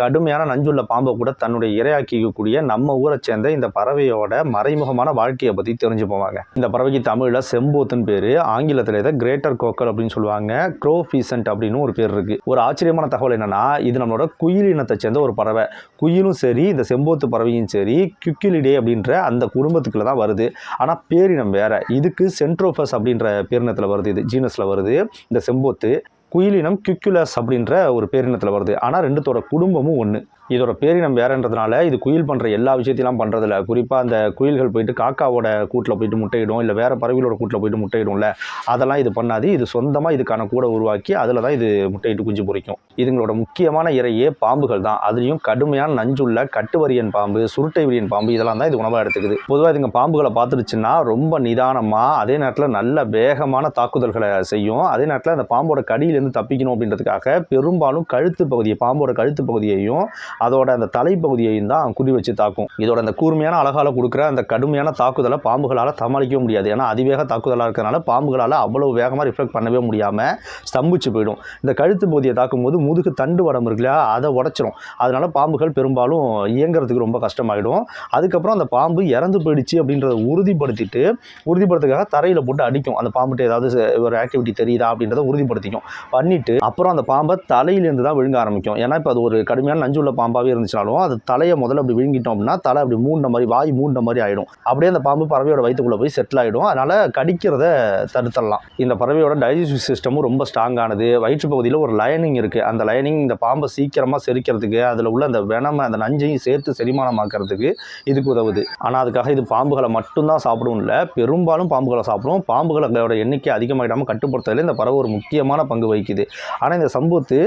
கடுமையான நஞ்சுள்ள பாம்பை கூட தன்னுடைய இரையாக்கிக்கக்கூடிய நம்ம ஊரை சேர்ந்த இந்த பறவையோட மறைமுகமான வாழ்க்கையை பற்றி தெரிஞ்சு போவாங்க. இந்த பறவைக்கு தமிழில் செம்போத்துன்னு பேர். ஆங்கிலத்தில் இதை கிரேட்டர் கோக்கல் அப்படின்னு சொல்லுவாங்க. க்ரோ ஃபீசன்ட் அப்படின்னு ஒரு பேர் இருக்குது ஒரு ஆச்சரியமான தகவல் என்னென்னா இது நம்மளோட குயில் இனத்தை சேர்ந்த ஒரு பறவை. குயிலும் சரி இந்த செம்போத்து பறவையும் சரி கியூக்கிலிடே அப்படின்ற அந்த குடும்பத்துக்குள்ள தான் வருது. ஆனால் பேரினம் வேற. இதுக்கு சென்ட்ரோஃபஸ் அப்படின்ற பேரினத்தில் வருது இது ஜீனஸில் வருது. இந்த செம்போத்து குயிலினம் கியூக்குலஸ் அப்படின்ற ஒரு பேரினத்தில் வருது. ஆனால் ரெண்டுத்தோட குடும்பமும் ஒன்று இதோட பேரினம் வேறன்றதுனால இது குயில் பண்ணுற எல்லா விஷயத்தையும் பண்ணுறதில்ல குறிப்பாக அந்த குயில்கள் போயிட்டு காக்காவோட கூட்டில் போயிட்டு முட்டையிடும் இல்லை வேறு பறவைகளோட கூட்டில் போயிட்டு முட்டையிடும்ல. அதெல்லாம் இது பண்ணாது. இது சொந்தமாக இதுக்கான கூடை உருவாக்கி அதில் தான் இது முட்டையிட்டு குஞ்சு பொரிக்கும் இதுங்களோட முக்கியமான இறையே பாம்புகள் தான். அதுலேயும் கடுமையான நஞ்சுள்ள கட்டுவரியன் பாம்பு சுருட்டை விரியன் பாம்பு இதெல்லாம் தான் இது உணவாக எடுத்துக்குது. பொதுவாக இதுங்க பாம்புகளை பார்த்துருச்சுன்னா ரொம்ப நிதானமாக அதே நேரத்தில் நல்ல வேகமான தாக்குதல்களை செய்யும். அதே நேரத்தில் அந்த பாம்போட கடியிலேருந்து தப்பிக்கணும் அப்படின்றதுக்காக பெரும்பாலும் கழுத்து பகுதியை பாம்போட கழுத்து பகுதியையும் அதோட அந்த தலைப்பகுதியையும் தான் குறி வச்சு தாக்கும். இதோட அந்த கூர்மையான அழகால கொடுக்குற அந்த கடுமையான தாக்குதலை பாம்புகளால் சமாளிக்க முடியாது. ஏன்னா அதிவேக தாக்குதலாக இருக்கிறனால பாம்புகளால் அவ்வளவு வேகமாக ரிஃப்ளெக்ட் பண்ணவே முடியாமல் ஸ்தம்பிச்சு போயிடும். இந்த கழுத்து பகுதியை தாக்கும்போது முதுகு தண்டு வடம் இருக்கு இல்லையா அதை உடச்சிரும். அதனால பாம்புகள் பெரும்பாலும் இயங்குறதுக்கு ரொம்ப கஷ்டமாயிடும். அதுக்கப்புறம் அந்த பாம்பு இறந்து போயிடுச்சு அப்படின்றத உறுதிப்படுத்திட்டு உறுதிப்படுத்துக்காக தரையில் போட்டு அடிக்கும். அந்த பாம்புட்டு ஏதாவது ஒரு ஆக்டிவிட்டி தெரியுதா அப்படின்றத உறுதிப்படுத்திக்கும். பண்ணிவிட்டு அப்புறம் அந்த பாம்பை தலையிலேருந்து தான் விழுங்க ஆரம்பிக்கும். ஏன்னா இப்போ அது ஒரு கடுமையான நஞ்சுள்ள பாம்பாகவே இருந்துச்சுனாலும் அது தலையை முதல்ல அப்படி விழுங்கிட்டோம் அப்படின்னா தலை அப்படி மூண்ட மாதிரி வாய் மூண்ட மாதிரி ஆகிடும் அப்படியே அந்த பாம்பு பறவையோட வயிற்றுக்குள்ளே போய் செட்டில் ஆகிடும் அதனால் கடிக்கிறத தடுத்துடலாம் இந்த பறவையோட டைஜஸ்டிவ் சிஸ்டமும் ரொம்ப ஸ்ட்ராங்கானது வயிற்று பகுதியில் ஒரு லைனிங் இருக்குது அந்த லைனிங் இந்த பாம்பை சீக்கிரமாக செரிக்கிறதுக்கு அதில் உள்ள அந்த வெனமை அந்த நஞ்சையும் சேர்த்து செரிமானமாக்கிறதுக்கு இதுக்கு உதவுது. ஆனால் அதுக்காக இது பாம்புகளை மட்டும்தான் சாப்பிடும் இல்லை. பெரும்பாலும் பாம்புகளை சாப்பிடும். பாம்புகளோட எண்ணிக்கை அதிகமாகிடாமல் கட்டுப்படுத்துறதுல இந்த பறவை ஒரு முக்கியமான பங்கு வகிக்குது. ஆனால் இந்த சம்பூத்து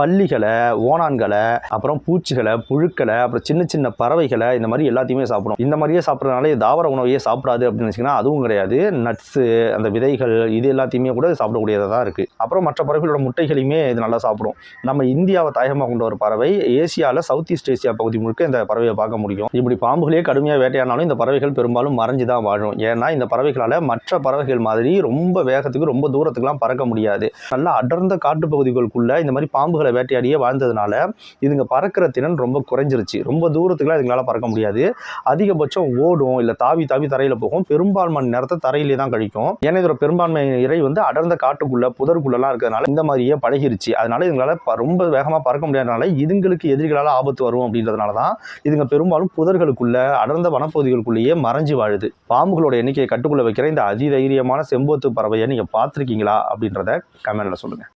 பள்ளிகளை ஓனான்களை அப்புறம் பூச்சி பூச்சிகளை புழுக்களை அப்புறம் சின்ன சின்ன பறவைகளை இந்த மாதிரி எல்லாத்தையுமே சாப்பிடும் இந்த மாதிரியே சாப்பிட்றதுனால தாவர உணவையே சாப்பிடாது அப்படின்னு வச்சிங்கன்னா அதுவும் கிடையாது. நட்ஸு அந்த விதைகள் இது எல்லாத்தையுமே கூட சாப்பிடக்கூடியதாக தான் இருக்குது அப்புறம் மற்ற பறவைகளோட முட்டைகளையுமே இது நல்லா சாப்பிடும். நம்ம இந்தியாவை தாயகமாக கொண்ட ஒரு பறவை ஏசியாவில் சவுத் ஈஸ்ட் ஏசியா பகுதி முழுக்க இந்த பறவையை பார்க்க முடியும். இப்படி பாம்புகளே கடுமையாக வேட்டையாடினாலும் இந்த பறவைகள் பெரும்பாலும் மறைஞ்சு தான் வாழும். ஏன்னா இந்த பறவைகளால் மற்ற பறவைகள் மாதிரி ரொம்ப வேகத்துக்கு ரொம்ப தூரத்துக்குலாம் பறக்க முடியாது. நல்லா அடர்ந்த காட்டு பகுதிகளுக்குள்ளே இந்த மாதிரி பாம்புகளை வேட்டையாடியே வாழ்ந்ததுனால இதுங்க பறக்கிற திறன் ரொம்ப குறைஞ்சிருச்சு. ரொம்ப தூரத்துக்குலாம் இதுங்களால பறக்க முடியாது. அதிகபட்சம் ஓடும் இல்லை தாவி தாவி தரையில் போகும். பெரும்பான்மை நேரத்தை தரையிலே தான் கழிக்கும். ஏன்னா இதோட பெரும்பான்மை இறை வந்து அடர்ந்த காட்டுக்குள்ளே புதருக்குள்ளலாம் இருக்கிறதுனால இந்த மாதிரியே பழகிருச்சு. அதனால இதுங்களால் ப- ரொம்ப வேகமாக பறக்க முடியாதனால இதுங்களுக்கு எதிரிகளால் ஆபத்து வரும் அப்படின்றதுனால தான் இதுங்க பெரும்பாலும் புதர்களுக்குள்ள அடர்ந்த வனப்பகுதிகளுக்குள்ளேயே மறைஞ்சு வாழுது. பாம்புகளோட எண்ணிக்கையை கட்டுக்குள்ளே வைக்கிற இந்த அதிதைரியமான செம்போத்து பறவையை நீங்கள் பார்த்துருக்கீங்களா அப்படின்றத கமெண்ட்டில் சொல்லுங்கள்